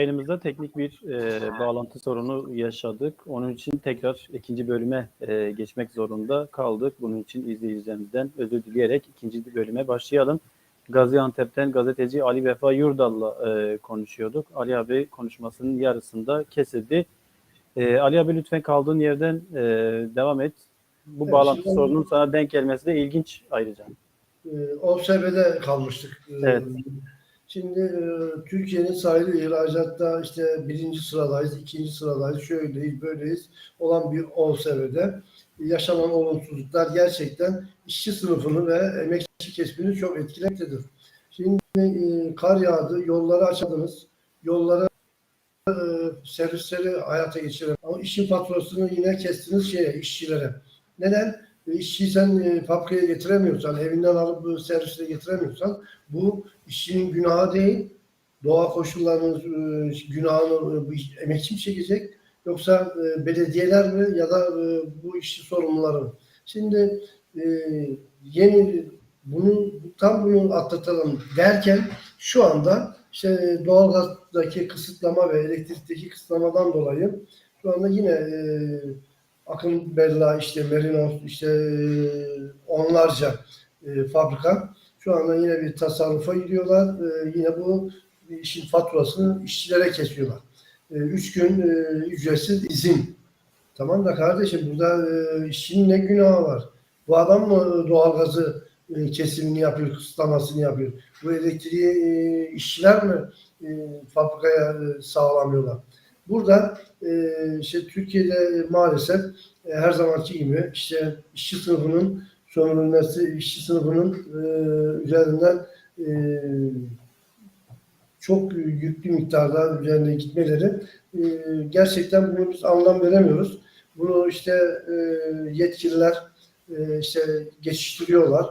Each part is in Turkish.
Yayınımızda teknik bir e, bağlantı sorunu yaşadık. Onun için tekrar ikinci bölüme e, geçmek zorunda kaldık. Bunun için izleyicilerimizden özür dileyerek ikinci bölüme başlayalım. Gaziantep'ten gazeteci Ali Vefa Yurdal'la e, konuşuyorduk. Ali abi konuşmasının yarısında kesildi. E, Ali abi lütfen kaldığın yerden e, devam et. Bu Evet, bağlantı şimdi- sorunun sana denk gelmesi de ilginç ayrıca. Ee, OSB'de kalmıştık. Evet. Şimdi e, Türkiye'nin sahili ihracatta işte birinci sıradayız, ikinci sıradayız, şöyleyiz, böyleyiz olan bir OSB'de yaşanan olumsuzluklar gerçekten işçi sınıfını ve emekçi kesimini çok etkilemektedir. Şimdi e, kar yağdı, yolları açadınız, yollara e, servisleri hayata geçiren ama işin faturasını yine kestiniz şeye, işçilere. Neden? İşçiyi sen e, fabrikaya getiremiyorsan, evinden alıp bu servisine getiremiyorsan bu işçinin günahı değil. Doğa koşullarının e, günahını e, emekçi mi çekecek? Yoksa belediyeler mi ya da bu işçi sorumluları mı? Şimdi yeni bunu tam bunu atlatalım derken şu anda işte doğalgazdaki kısıtlama ve elektrikteki kısıtlamadan dolayı şu anda yine e, Akın Bella, işte Merinos, işte e, onlarca e, fabrika şu anda yine bir tasarrufa gidiyorlar. E, yine bu işin faturasını işçilere kesiyorlar. E, üç gün e, ücretsiz izin. Tamam da kardeşim burada e, işçinin ne günahı var? Bu adam mı doğalgazı e, kesimini yapıyor, kısıtlamasını yapıyor? Bu elektriği e, işçiler mi e, fabrikaya e, sağlamıyorlar? Burada e, işte Türkiye'de maalesef e, her zamanki gibi işte işçi sınıfının sömürülmesi, işçi sınıfının e, üzerinden e, çok yüklü miktarda üzerine gitmeleri e, gerçekten bunu biz anlam veremiyoruz. Bunu işte e, yetkililer e, işte geçiştiriyorlar.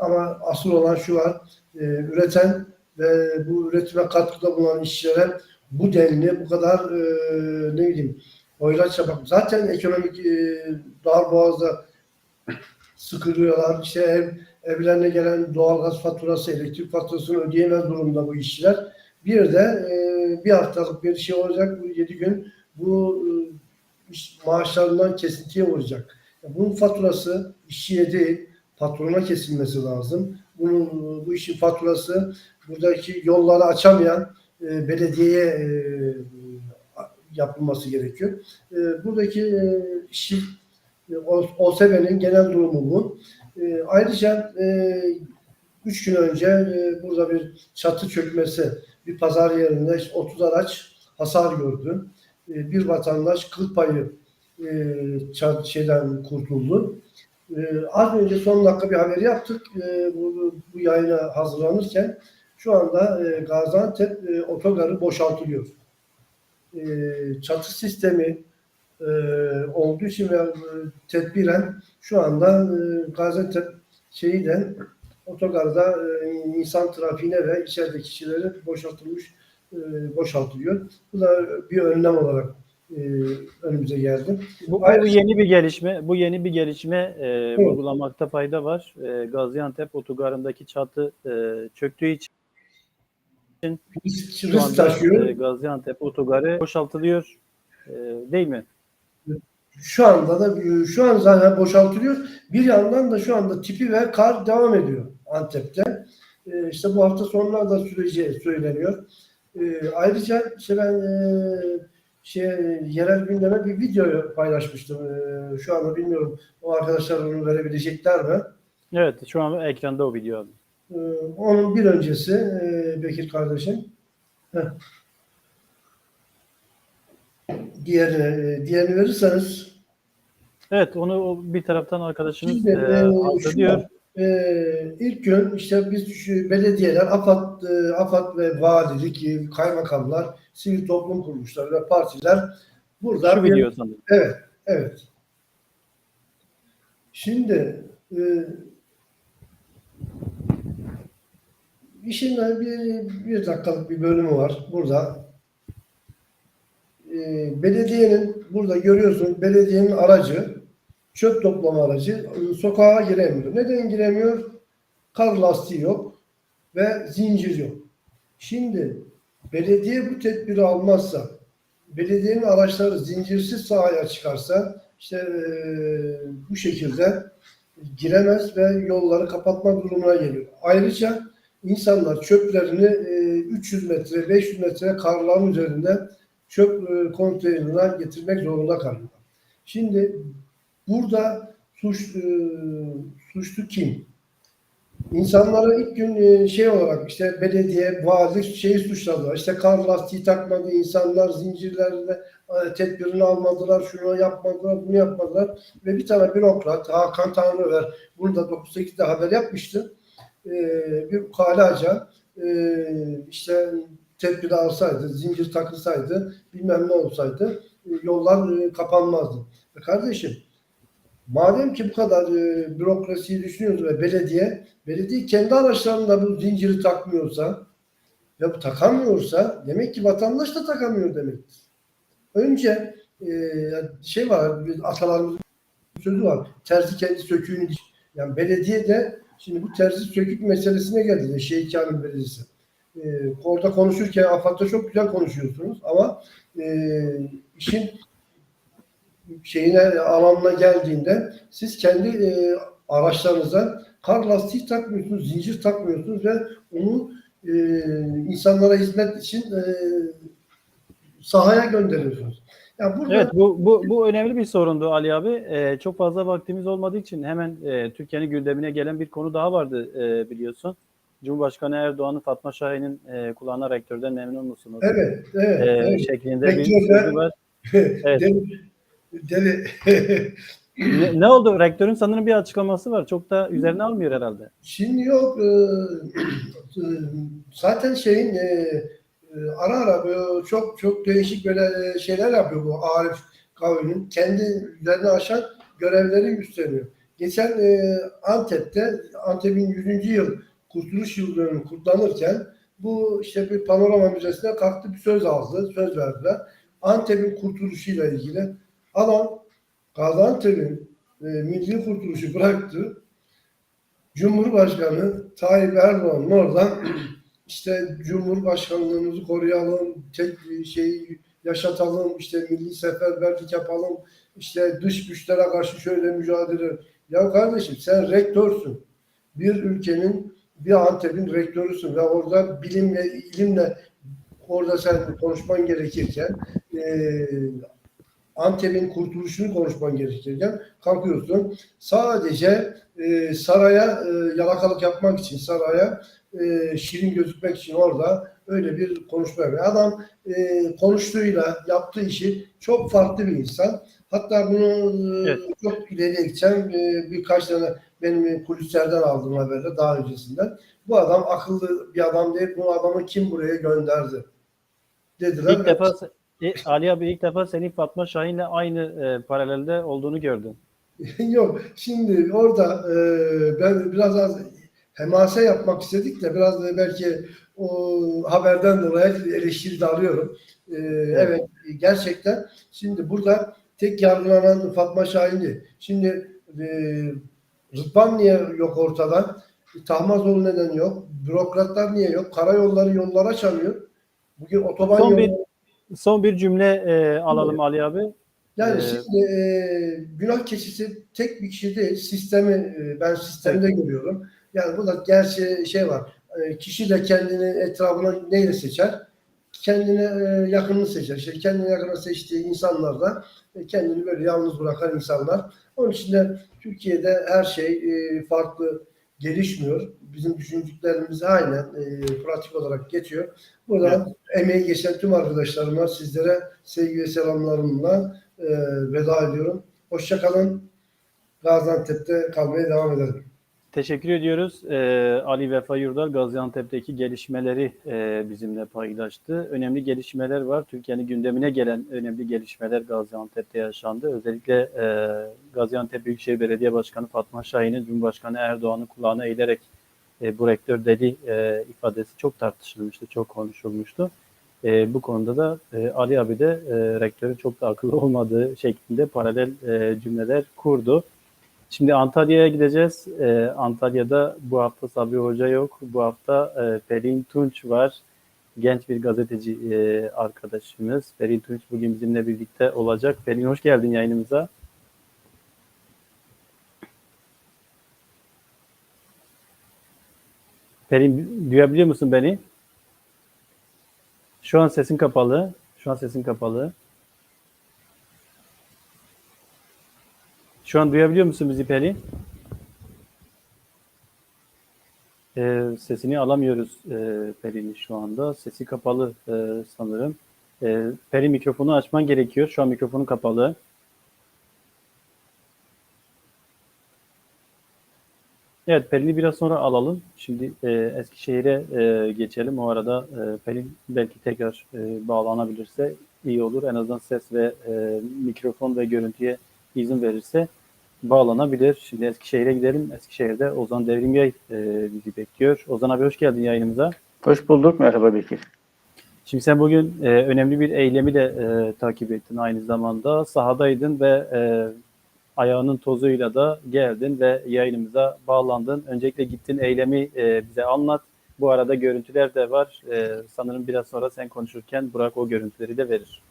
Ama asıl olan şu var, e, üreten ve bu üretime katkıda bulunan işçilere bu denli, bu kadar e, ne bileyim oylaç yapmak. Zaten ekonomik e, dar boğazda sıkılıyorlar. İşte ev, evlerine gelen doğalgaz faturası, elektrik faturasını ödeyemez durumda bu işçiler. Bir de e, bir haftalık bir şey olacak, bu yedi gün bu e, iş maaşlarından kesintiye uğrayacak. Bunun faturası işçiye değil, patrona kesilmesi lazım. Bunun bu işin faturası buradaki yolları açamayan e, belediyeye e, yapılması gerekiyor. E, buradaki e, işi e, genel durumu bu. E, ayrıca e, üç gün önce burada bir çatı çökmesi, bir pazar yerinde işte 30 araç hasar gördü. Bir vatandaş kıl payı şeyden kurtuldu. Az önce son dakika bir haber yaptık. Bu, bu yayına hazırlanırken şu anda e, Gaziantep e, otogarı boşaltılıyor. E, çatı sistemi e, olduğu için ve e, tedbiren şu anda e, Gaziantep şeyden otogarda e, insan trafiğine ve içerideki kişileri boşaltılmış e, boşaltılıyor. Bu da bir önlem olarak e, önümüze geldi. Bu, bu Ayrıca- yeni bir gelişme. Bu yeni bir gelişme e, vurgulamakta fayda var. E, Gaziantep otogarındaki çatı e, çöktüğü için Risk, şu risk taşıyor. e, Gaziantep otogarı boşaltılıyor. E, değil mi? Şu anda da şu an zaten boşaltılıyor. Bir yandan da şu anda tipi ve kar devam ediyor Antep'te. Ee, işte bu hafta sonuna da süreci söyleniyor. Ee, ayrıca işte ben e, şey yerel gündeme bir video paylaşmıştım. Şu anda bilmiyorum o arkadaşlar onu verebilecekler mi? Evet, şu an ekranda o video. abi. Ee, onun bir öncesi e, Bekir kardeşim. Heh. Diğerini, e, diğerini verirseniz Evet, onu o bir taraftan arkadaşımız Şimdi, e, e, şu, e, ilk gün işte biz şu belediyeler, AFAD, e, AFAD ve valilik, kaymakamlar, sivil toplum kuruluşları ve partiler burada Şu video sanırım. Evet, evet. Şimdi e, işin bir, bir dakikalık bir bölümü var burada. E, belediyenin burada görüyorsun belediyenin aracı çöp toplama aracı e, sokağa giremiyor. Neden giremiyor? Kar lastiği yok ve zincir yok. Şimdi belediye bu tedbiri almazsa, belediyenin araçları zincirsiz sahaya çıkarsa işte eee, bu şekilde giremez ve yolları kapatma durumuna geliyor. Ayrıca insanlar çöplerini eee, 300 metre, 500 metre karların üzerinde çöp eee, konteynerine getirmek zorunda kalıyorlar. Şimdi burada suç, eee, suçlu kim? İnsanlara ilk gün e, şey olarak işte belediye, valilik şeyi suçladılar. İşte kar lastiği takmadı insanlar, zincirlerle e, tedbirini almadılar, şunu yapmadılar, bunu yapmadılar. Ve bir tane bürokrat, Hakan Tanrıver, bunu da 9-8'de haber yapmıştı. E, bir ukalaca e, işte tedbiri alsaydı, zincir takılsaydı, bilmem ne olsaydı e, yollar e, kapanmazdı. E kardeşim, madem ki bu kadar e, bürokrasiyi düşünüyoruz ve belediye Belediye kendi araçlarında bu zinciri takmıyorsa ya bu takamıyorsa demek ki vatandaş da takamıyor demektir. Önce e, şey var, atalarımızın sözü var. Terzi kendi söküğünü. Yani belediye de şimdi bu terzi sökük meselesine geldi de Şehit Kamil Belediyesi. E, orada konuşurken AFAD'da çok güzel konuşuyorsunuz ama e, işin şeyine alanına geldiğinde siz kendi e, araçlarınıza kar lastiği takmıyorsunuz, zincir takmıyorsunuz ve onu e, insanlara hizmet için e, sahaya gönderiyorsunuz. Yani burada Evet bu, bu, bu önemli bir sorundu Ali abi. Ee, çok fazla vaktimiz olmadığı için hemen e, Türkiye'nin gündemine gelen bir konu daha vardı e, biliyorsun. Cumhurbaşkanı Erdoğan'ın Fatma Şahin'in e, kulağına rektörden memnun musunuz? evet, evet, E, evet. şeklinde bir Rektörden- sözü var. Evet. deli, deli Ne, ne oldu? Rektörün sanırım bir açıklaması var. Çok da üzerine almıyor herhalde. Şimdi yok e, e, zaten şeyin e, ara ara böyle çok çok değişik böyle şeyler yapıyor bu Arif Kavim'in. Kendi üzerine aşan görevleri üstleniyor. Geçen e, Antep'te Antep'in 100. yıl Kurtuluş Yıl dönümü kutlanırken bu işte bir panorama müzesine kalktı bir söz aldı, söz verdiler. Antep'in kurtuluşuyla ilgili adam Gaziantep'in e, milli kurtuluşu bıraktı. Cumhurbaşkanı Tayyip Erdoğan'ın oradan işte Cumhurbaşkanlığımızı koruyalım, tek şeyi yaşatalım, işte milli seferberlik yapalım, işte dış güçlere karşı şöyle mücadele. Ya kardeşim sen rektörsün. Bir ülkenin, bir Antep'in rektörüsün ve orada bilim ve ilimle orada sen konuşman gerekirken eee Antep'in kurtuluşunu konuşman gerekirken kalkıyorsun. Sadece e, saraya e, yalakalık yapmak için, saraya e, şirin gözükmek için orada öyle bir konuşma yapıyor. Adam e, konuştuğuyla yaptığı işi çok farklı bir insan. Hatta bunu e, Evet. çok ileriye gideceğim. E, birkaç tane benim kulislerden aldığım haberler daha öncesinden. Bu adam akıllı bir adam değil. Bu adamı kim buraya gönderdi? Dediler. İlk defa e, Ali abi ilk defa senin Fatma Şahin'le aynı e, paralelde olduğunu gördüm. Yok şimdi orada e, ben biraz az hemase yapmak istedik de biraz da belki o haberden dolayı eleştiri de alıyorum. E, evet. gerçekten şimdi burada tek yargılanan Fatma Şahin'di. Şimdi e, Rıdvan niye yok ortada? Tahmazoğlu neden yok? Bürokratlar niye yok? Karayolları yollara açamıyor. Bugün otoban Son yolu- bir son bir cümle e, alalım Ali abi. Yani Ee, şimdi e, günah keçisi tek bir kişi değil, sistemi e, ben sistemde görüyorum. Yani bu da gerçi şey var, e, kişi de kendini etrafına neyle seçer? Kendine e, yakınını seçer. İşte kendine yakını seçtiği insanlar da e, kendini böyle yalnız bırakan insanlar. Onun için de Türkiye'de her şey farklı gelişmiyor. Bizim düşündüklerimiz aynen pratik olarak geçiyor. Burada emeği geçen tüm arkadaşlarıma sizlere sevgi ve selamlarımla veda ediyorum. Hoşça kalın. Gaziantep'te kalmaya devam edelim. Teşekkür ediyoruz. E, Ali Vefa Yurdar Gaziantep'teki gelişmeleri e, bizimle paylaştı. Önemli gelişmeler var. Türkiye'nin gündemine gelen önemli gelişmeler Gaziantep'te yaşandı. Özellikle e, Gaziantep Büyükşehir Belediye Başkanı Fatma Şahin'in Cumhurbaşkanı Erdoğan'ın kulağına eğilerek e, bu rektör deli e, ifadesi çok tartışılmıştı, çok konuşulmuştu. E, bu konuda da e, Ali abi de e, rektörün çok da akıllı olmadığı şeklinde paralel e, cümleler kurdu. Şimdi Antalya'ya gideceğiz. E, Antalya'da bu hafta Sabri Hoca yok. Bu hafta e, Pelin Tunç var. genç bir gazeteci e, arkadaşımız Pelin Tunç bugün bizimle birlikte olacak. Pelin hoş geldin yayınımıza. Pelin duyabiliyor musun beni? Şu an sesin kapalı. Şu an sesin kapalı. Şu an duyabiliyor musun bizi Pelin? Ee, sesini alamıyoruz e, Pelin'i şu anda. Sesi kapalı e, sanırım. E, Pelin mikrofonu açman gerekiyor. Şu an mikrofonu kapalı. Evet Pelin'i biraz sonra alalım. Şimdi e, Eskişehir'e e, geçelim. O arada e, Pelin belki tekrar e, bağlanabilirse iyi olur. En azından ses ve e, mikrofon ve görüntüye izin verirse bağlanabilir. Şimdi Eskişehir'e gidelim. Eskişehir'de Ozan Devrimyay e, bizi bekliyor. Ozan abi hoş geldin yayınımıza. Hoş bulduk. Merhaba Bekir. Şimdi sen bugün e, önemli bir eylemi de e, takip ettin aynı zamanda. Sahadaydın ve e, ayağının tozuyla da geldin ve yayınımıza bağlandın. Öncelikle gittin eylemi e, bize anlat. Bu arada görüntüler de var. E, sanırım biraz sonra sen konuşurken Burak o görüntüleri de verir.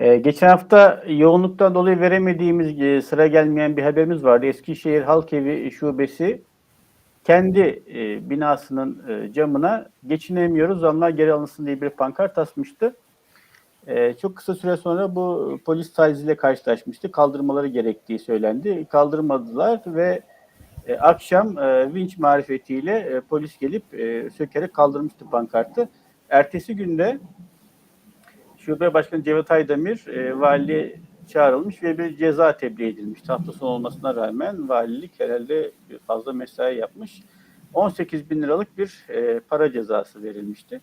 Ee, geçen hafta yoğunluktan dolayı veremediğimiz e, sıra gelmeyen bir haberimiz vardı. Eskişehir Halkevi Şubesi kendi e, binasının e, camına geçinemiyoruz zamlar geri alınsın diye bir pankart asmıştı. Çok kısa süre sonra bu polis taciziyle karşılaşmıştı. Kaldırmaları gerektiği söylendi. Kaldırmadılar ve akşam vinç marifetiyle polis gelip sökerek kaldırmıştı pankartı. Ertesi günde Şube Başkanı Cevdet Aydemir e, vali çağrılmış ve bir ceza tebliğ edilmiş. Hafta sonu olmasına rağmen valilik herhalde fazla mesai yapmış. 18 bin liralık bir e, para cezası verilmişti.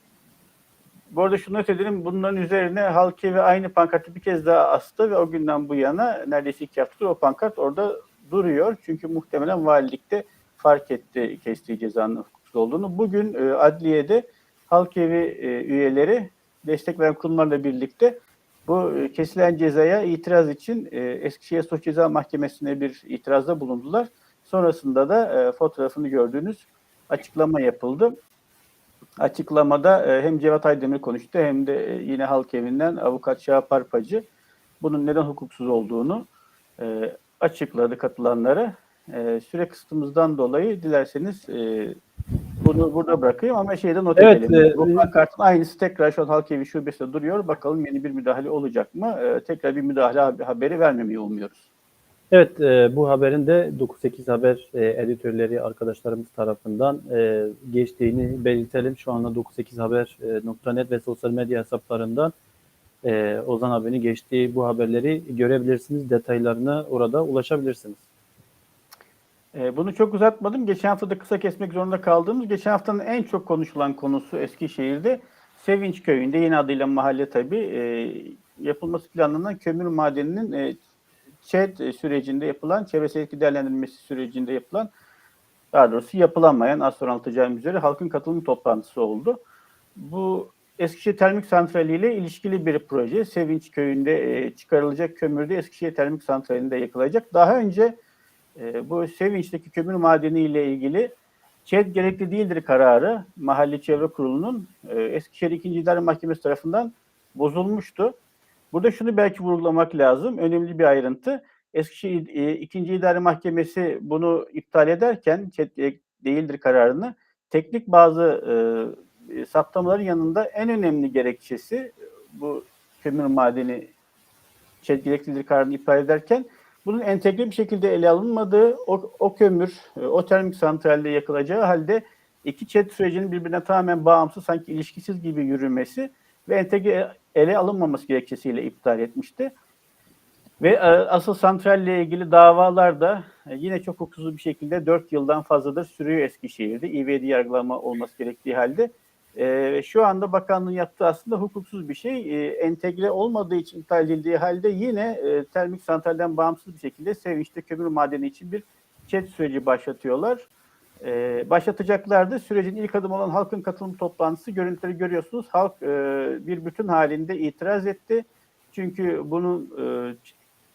Bu arada şunu not edelim, bunların üzerine Halki ve aynı pankartı bir kez daha astı ve o günden bu yana neredeyse iki haftadır o pankart orada duruyor. Çünkü muhtemelen valilikte fark etti kestiği cezanın hukuksuz olduğunu. Bugün e, adliyede halk evi e, üyeleri destek veren kurumlarla birlikte bu e, kesilen cezaya itiraz için e, Eskişehir Suç Ceza Mahkemesi'ne bir itirazda bulundular. Sonrasında da e, fotoğrafını gördüğünüz açıklama yapıldı. Açıklamada hem Cevat Aydemir konuştu hem de yine halk evinden avukat Şahap Arpacı bunun neden hukuksuz olduğunu açıkladı katılanlara. Süre kısıtımızdan dolayı dilerseniz bunu burada bırakayım ama şeyde not Evet, edelim. e, Bu pankartın aynısı tekrar şu an halk evi şubesinde duruyor. Bakalım yeni bir müdahale olacak mı? E, tekrar bir müdahale hab- haberi vermemeyi umuyoruz. Evet, e, bu haberin de 98 Haber e, editörleri arkadaşlarımız tarafından e, geçtiğini belirtelim. Şu anda 98haber.net ve sosyal medya hesaplarından e, Ozan abinin geçtiği bu haberleri görebilirsiniz. Detaylarına orada ulaşabilirsiniz. E, bunu çok uzatmadım. Geçen hafta da kısa kesmek zorunda kaldığımız, geçen haftanın en çok konuşulan konusu Eskişehir'de Sevinç Köyü'nde yeni adıyla mahalle tabii e, yapılması planlanan kömür madeninin e, ÇED sürecinde yapılan, çevresel etki değerlendirilmesi sürecinde yapılan, daha doğrusu yapılamayan, az sonra anlatacağım üzere halkın katılım toplantısı oldu. Bu Eskişehir Termik Santrali ile ilişkili bir proje. Sevinç Köyü'nde e, çıkarılacak kömür de Eskişehir Termik Santrali'nde yakılacak. Daha önce e, bu Sevinç'teki kömür madeni ile ilgili ÇED gerekli değildir kararı Mahalle Çevre Kurulu'nun e, Eskişehir 2. İdare Mahkemesi tarafından bozulmuştu. Burada şunu belki vurgulamak lazım. Önemli bir ayrıntı. Eskişehir e, 2. İdare Mahkemesi bunu iptal ederken ÇED e, değildir kararını teknik bazı e, saptamaların yanında en önemli gerekçesi e, bu kömür madeni ÇED gereklidir kararını iptal ederken bunun entegre bir şekilde ele alınmadığı, o, o kömür, e, o termik santralde yakılacağı halde iki ÇED sürecinin birbirine tamamen bağımsız, sanki ilişkisiz gibi yürümesi ve entegre ele alınmaması gerekçesiyle iptal etmişti. Ve e, asıl santralle ilgili davalar da e, yine çok hukuksuz bir şekilde 4 yıldan fazladır sürüyor Eskişehir'de. İVD yargılama olması gerektiği halde. E, şu anda bakanlığın yaptığı aslında hukuksuz bir şey. E, entegre olmadığı için iptal edildiği halde yine e, termik santralden bağımsız bir şekilde Sevinç'te kömür madeni için bir chat süreci başlatıyorlar. E, başlatacaklardı. Sürecin ilk adım olan halkın katılım toplantısı görüntüleri görüyorsunuz. Halk e, bir bütün halinde itiraz etti. Çünkü bunun e,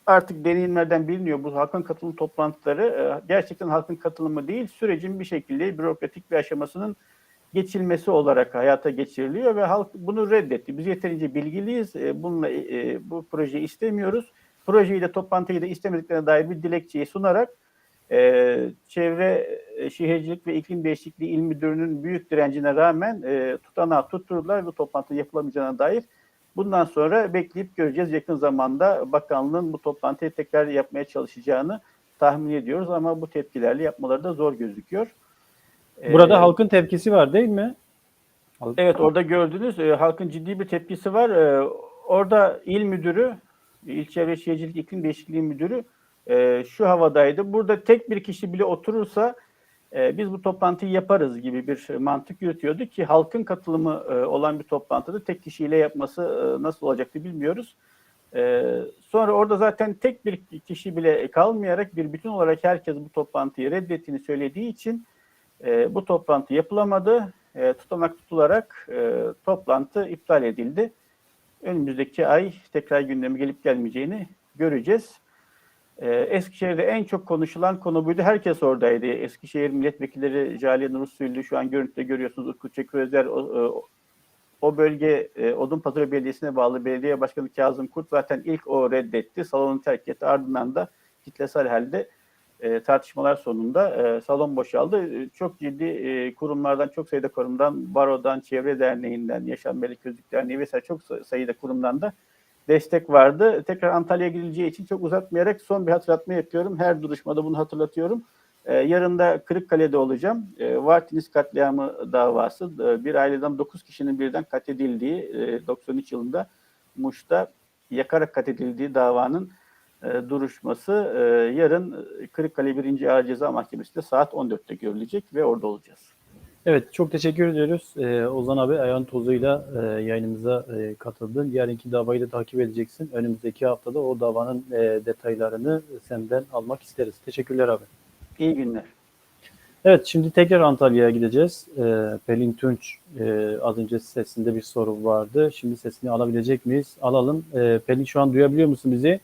artık deneyimlerden biliniyor bu halkın katılım toplantıları e, gerçekten halkın katılımı değil sürecin bir şekilde bürokratik bir aşamasının geçilmesi olarak hayata geçiriliyor ve halk bunu reddetti. Biz yeterince bilgiliyiz. E, bununla e, bu projeyi istemiyoruz. Projeyi de toplantıyı da istemediklerine dair bir dilekçeyi sunarak e, Çevre e, Şehircilik ve İklim Değişikliği İl Müdürü'nün büyük direncine rağmen e, tutanağı tutturdular ve toplantı yapılamayacağına dair bundan sonra bekleyip göreceğiz. Yakın zamanda bakanlığın bu toplantıyı tekrar yapmaya çalışacağını tahmin ediyoruz ama bu tepkilerle yapmaları da zor gözüküyor. Burada Ee, halkın tepkisi var değil mi? Evet orada gördünüz e, halkın ciddi bir tepkisi var. E, orada il müdürü, İl Çevre Şehircilik İklim Değişikliği Müdürü e, şu havadaydı. Burada tek bir kişi bile oturursa e, biz bu toplantıyı yaparız gibi bir mantık yürütüyordu ki halkın katılımı e, olan bir toplantıda tek kişiyle yapması e, nasıl olacaktı bilmiyoruz. E, sonra orada zaten tek bir kişi bile kalmayarak bir bütün olarak herkes bu toplantıyı reddettiğini söylediği için e, bu toplantı yapılamadı. E, tutanak tutularak e, toplantı iptal edildi. Önümüzdeki ay tekrar gündeme gelip gelmeyeceğini göreceğiz. E, Eskişehir'de en çok konuşulan konu buydu. Herkes oradaydı. Eskişehir milletvekilleri Caliye Nur Usulü şu an görüntüde görüyorsunuz. Utku Çekur Özer o, o- o bölge e, Odunpazarı Belediyesi'ne bağlı belediye başkanı Kazım Kurt zaten ilk o reddetti. Salonu terk etti. Ardından da kitlesel halde e, tartışmalar sonunda e, salon boşaldı. E, çok ciddi e, kurumlardan, çok sayıda kurumdan, Baro'dan, Çevre Derneği'nden, Yaşam Melek Gözlük Derneği vesaire çok say- sayıda kurumdan da destek vardı. Tekrar Antalya'ya gidileceği için çok uzatmayarak son bir hatırlatma yapıyorum. Her duruşmada bunu hatırlatıyorum. E, yarın da Kırıkkale'de olacağım. E, Vartiniz katliamı davası. E, bir aileden 9 kişinin birden katledildiği, e, 93 yılında Muş'ta yakarak katledildiği davanın e, duruşması e, yarın Kırıkkale 1. Ağır Ceza Mahkemesi'nde saat 14'te görülecek ve orada olacağız. Evet çok teşekkür ediyoruz. Ee, Ozan abi ayağın tozuyla e, yayınımıza e, katıldın. Yarınki davayı da takip edeceksin. Önümüzdeki haftada o davanın e, detaylarını senden almak isteriz. Teşekkürler abi. İyi günler. Evet şimdi tekrar Antalya'ya gideceğiz. Ee, Pelin Tunç e, az önce sesinde bir soru vardı. Şimdi sesini alabilecek miyiz? Alalım. Ee, Pelin şu an duyabiliyor musun bizi?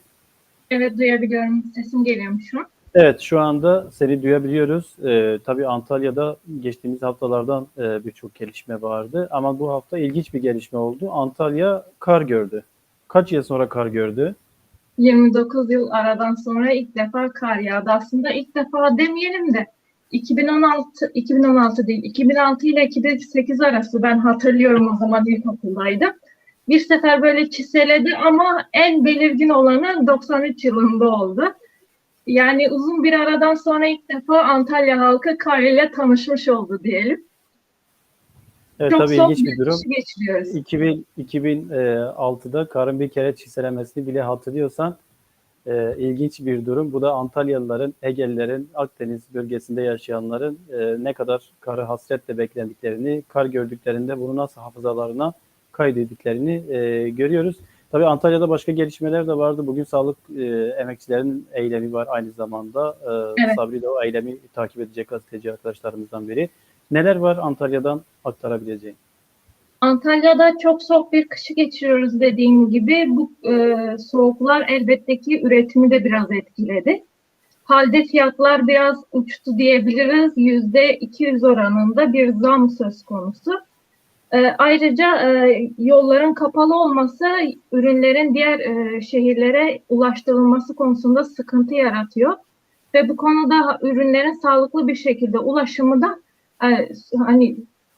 Evet duyabiliyorum. Sesim geliyormuş şu an. Evet şu anda seni duyabiliyoruz. Ee, tabii Antalya'da geçtiğimiz haftalardan e, birçok gelişme vardı. Ama bu hafta ilginç bir gelişme oldu. Antalya kar gördü. Kaç yıl sonra kar gördü? 29 yıl aradan sonra ilk defa kar yağdı. Aslında ilk defa demeyelim de 2016 2016 değil 2006 ile 2008 arası ben hatırlıyorum o zaman ilkokuldaydım. Bir sefer böyle çiseledi ama en belirgin olanı 93 yılında oldu. Yani uzun bir aradan sonra ilk defa Antalya halkı kar ile tanışmış oldu diyelim. Evet Çok tabii ilginç bir durum. geçiriyoruz. 2000, 2006'da karın bir kere çiselemesini bile hatırlıyorsan e, ilginç bir durum. Bu da Antalyalıların, Egelilerin, Akdeniz bölgesinde yaşayanların e, ne kadar karı hasretle beklendiklerini, kar gördüklerinde bunu nasıl hafızalarına kaydettiklerini e, görüyoruz. Tabii Antalya'da başka gelişmeler de vardı. Bugün sağlık e, emekçilerinin eylemi var aynı zamanda. E, Evet. Sabri de o eylemi takip edecek gazeteci arkadaşlarımızdan biri. Neler var Antalya'dan aktarabileceğin? Antalya'da çok soğuk bir kışı geçiriyoruz dediğim gibi. Bu e, soğuklar elbette ki üretimi de biraz etkiledi. Halde fiyatlar biraz uçtu diyebiliriz. Yüzde 200 oranında bir zam söz konusu. E, ayrıca e, yolların kapalı olması ürünlerin diğer e, şehirlere ulaştırılması konusunda sıkıntı yaratıyor. Ve bu konuda ürünlerin sağlıklı bir şekilde ulaşımı da e, hani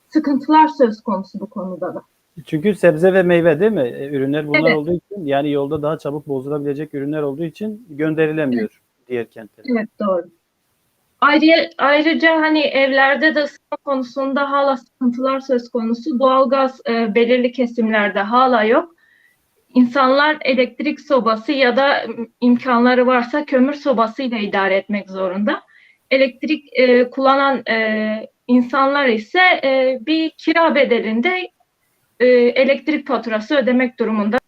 sıkıntılar söz konusu bu konuda da. Çünkü sebze ve meyve değil mi? E, Ürünler bunlar Evet. olduğu için yani yolda daha çabuk bozulabilecek ürünler olduğu için gönderilemiyor diğer kentlere. Evet doğru. Ayrıca, ayrıca hani evlerde de ısınma konusunda hala sıkıntılar söz konusu. Doğalgaz e, belirli kesimlerde hala yok. İnsanlar elektrik sobası ya da imkanları varsa kömür sobasıyla idare etmek zorunda. Elektrik e, kullanan e, insanlar ise e, bir kira bedelinde e, elektrik faturası ödemek durumunda.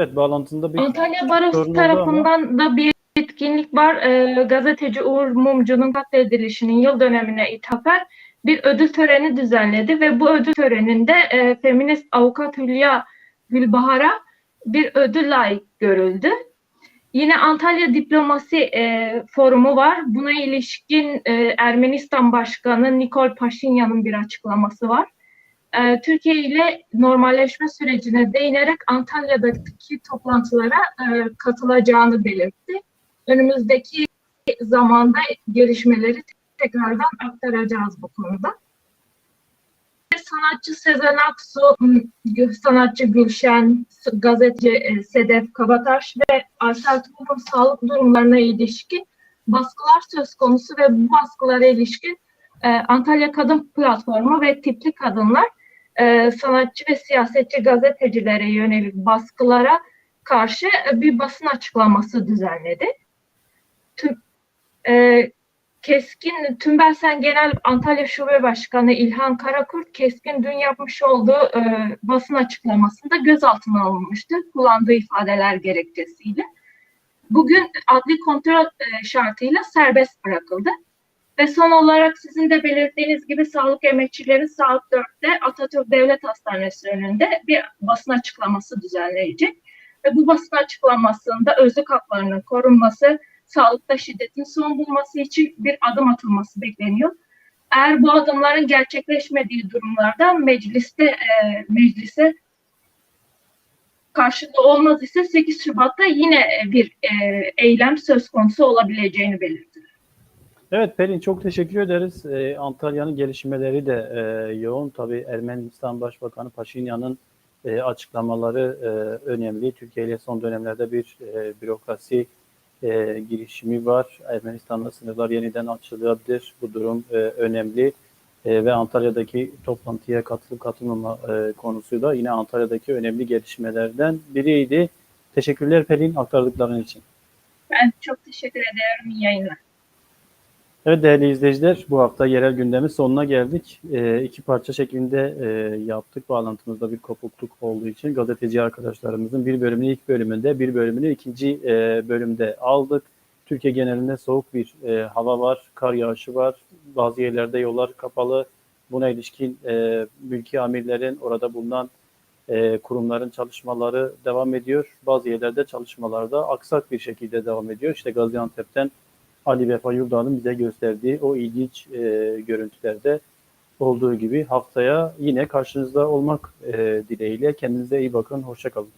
Evet bağlantında bir Antalya Barosu tarafından da bir etkinlik var. Ee, gazeteci Uğur Mumcu'nun katledilişinin yıl dönemine ithafen bir ödül töreni düzenledi ve bu ödül töreninde e, feminist avukat Hülya Gülbahar'a bir ödül layık görüldü. Yine Antalya Diplomasi e, Forumu var. Buna ilişkin e, Ermenistan Başkanı Nikol Paşinyan'ın bir açıklaması var. E, Türkiye ile normalleşme sürecine değinerek Antalya'daki toplantılara e, katılacağını belirtti. Önümüzdeki zamanda gelişmeleri tekrardan aktaracağız bu konuda. Sanatçı Sezen Aksu, sanatçı Gülşen, gazeteci e, Sedef Kabataş ve Aysel Tuğrul'un sağlık durumlarına ilişkin baskılar söz konusu ve bu baskılara ilişkin e, Antalya Kadın Platformu ve Tipli Kadınlar e, sanatçı ve siyasetçi gazetecilere yönelik baskılara karşı e, bir basın açıklaması düzenledi. Tüm, e, Keskin, Tümbelsen Genel Antalya Şube Başkanı İlhan Karakurt, Keskin dün yapmış olduğu e, basın açıklamasında gözaltına alınmıştı, kullandığı ifadeler gerekçesiyle. Bugün adli kontrol e, şartıyla serbest bırakıldı. Ve son olarak sizin de belirttiğiniz gibi sağlık emekçileri saat 4'te Atatürk Devlet Hastanesi önünde bir basın açıklaması düzenleyecek. Ve bu basın açıklamasında özlük haklarının korunması, sağlıkta şiddetin son bulması için bir adım atılması bekleniyor. Eğer bu adımların gerçekleşmediği durumlarda mecliste e, meclise karşılığı olmaz ise 8 Şubat'ta yine bir e, eylem söz konusu olabileceğini belirtti. Evet Pelin çok teşekkür ederiz. Ee, Antalya'nın gelişmeleri de e, yoğun. Tabii Ermenistan Başbakanı Paşinyan'ın e, açıklamaları e, önemli. Türkiye ile son dönemlerde bir e, bürokrasi e, girişimi var. Ermenistan'la sınırlar yeniden açılabilir. Bu durum e, önemli. E, ve Antalya'daki toplantıya katılıp katılmama e, konusu da yine Antalya'daki önemli gelişmelerden biriydi. Teşekkürler Pelin aktardıkların için. Ben çok teşekkür ederim. Yayınlar. Evet değerli izleyiciler bu hafta yerel gündemin sonuna geldik. E, iki parça şeklinde e, yaptık. Bağlantımızda bir kopukluk olduğu için gazeteci arkadaşlarımızın bir bölümünü ilk bölümünde bir bölümünü ikinci e, bölümde aldık. Türkiye genelinde soğuk bir e, hava var, kar yağışı var. Bazı yerlerde yollar kapalı. Buna ilişkin e, mülki amirlerin orada bulunan e, kurumların çalışmaları devam ediyor. Bazı yerlerde çalışmalarda aksak bir şekilde devam ediyor. İşte Gaziantep'ten Ali Vefa Yurdan'ın bize gösterdiği o ilginç e, görüntülerde olduğu gibi haftaya yine karşınızda olmak e, dileğiyle. Kendinize iyi bakın. Hoşçakalın.